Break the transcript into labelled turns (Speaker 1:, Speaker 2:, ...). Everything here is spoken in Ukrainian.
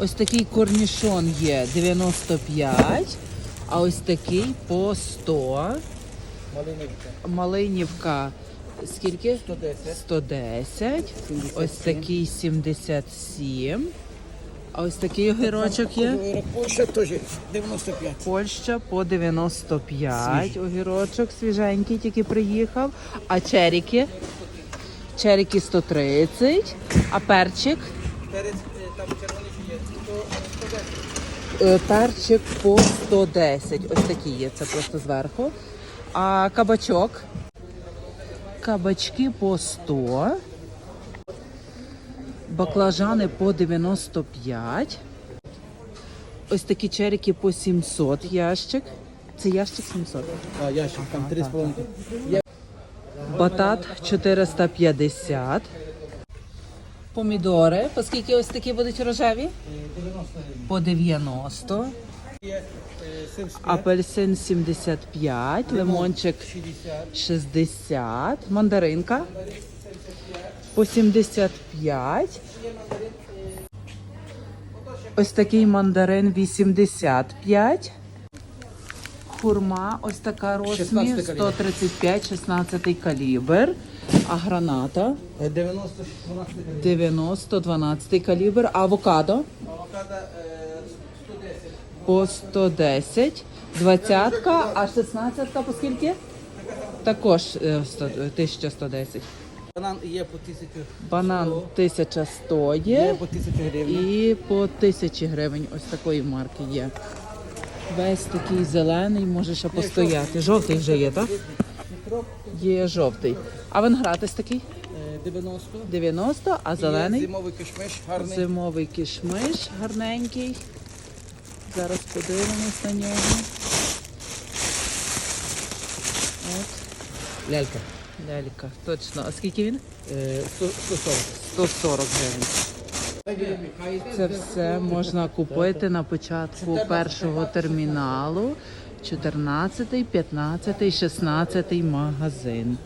Speaker 1: Ось такий корнішон є 95, а ось такий по 100.
Speaker 2: Малиновка.
Speaker 1: Малинівка скільки?
Speaker 2: 110.
Speaker 1: 110. Ось такий 77. А ось такий огірочок є.
Speaker 2: Польща теж 95.
Speaker 1: Польща по 95. Огірочок свіженький, тільки приїхав. А черіки? Черіки 130. А перчик?
Speaker 2: Перець там червоний ще є. То 110.
Speaker 1: Е, Перчик по 110. Ось такий є, це просто зверху. А кабачок? Кабачки по 100. Баклажани по 95. Ось такі черіки по 700 ящик. Це ящик 700.
Speaker 2: А, ящик, там 3,5.
Speaker 1: Батат 450. Помідори. По скільки ось такі будуть рожеві?
Speaker 2: 90.
Speaker 1: По 90.
Speaker 2: Є е, сир
Speaker 1: Апельсин 75, лимончик
Speaker 2: 60.
Speaker 1: 60, мандаринка по 75. Ось такий мандарин 85. Хурма, ось така розмір 135, 16 калібр. А граната
Speaker 2: Е, 90, 12 гривень.
Speaker 1: 90, 12 калібр. А авокадо
Speaker 2: Авокадо е, 110.
Speaker 1: по 110, 20, а 16 по скільки? Також е, 100, 1110.
Speaker 2: Банан є по 1000.
Speaker 1: Банан 1100
Speaker 2: Є
Speaker 1: є
Speaker 2: по 1000 гривень.
Speaker 1: і по 1000 гривень ось такої марки є. Весь такий зелений, може ще постояти. Жовтий вже є, так? Є жовтий. А виноград ось такий
Speaker 2: Е, 90.
Speaker 1: 90, а зелений
Speaker 2: зимовий кишмиш гарний.
Speaker 1: зимовий кишмиш гарненький. Зараз подивимось на нього. От,
Speaker 2: Лялька.
Speaker 1: лялька, точно. А скільки він?
Speaker 2: Е, 100 140.
Speaker 1: 140 гривень. Це все можна купити на початку першого терміналу. 14, 15, 16 магазин.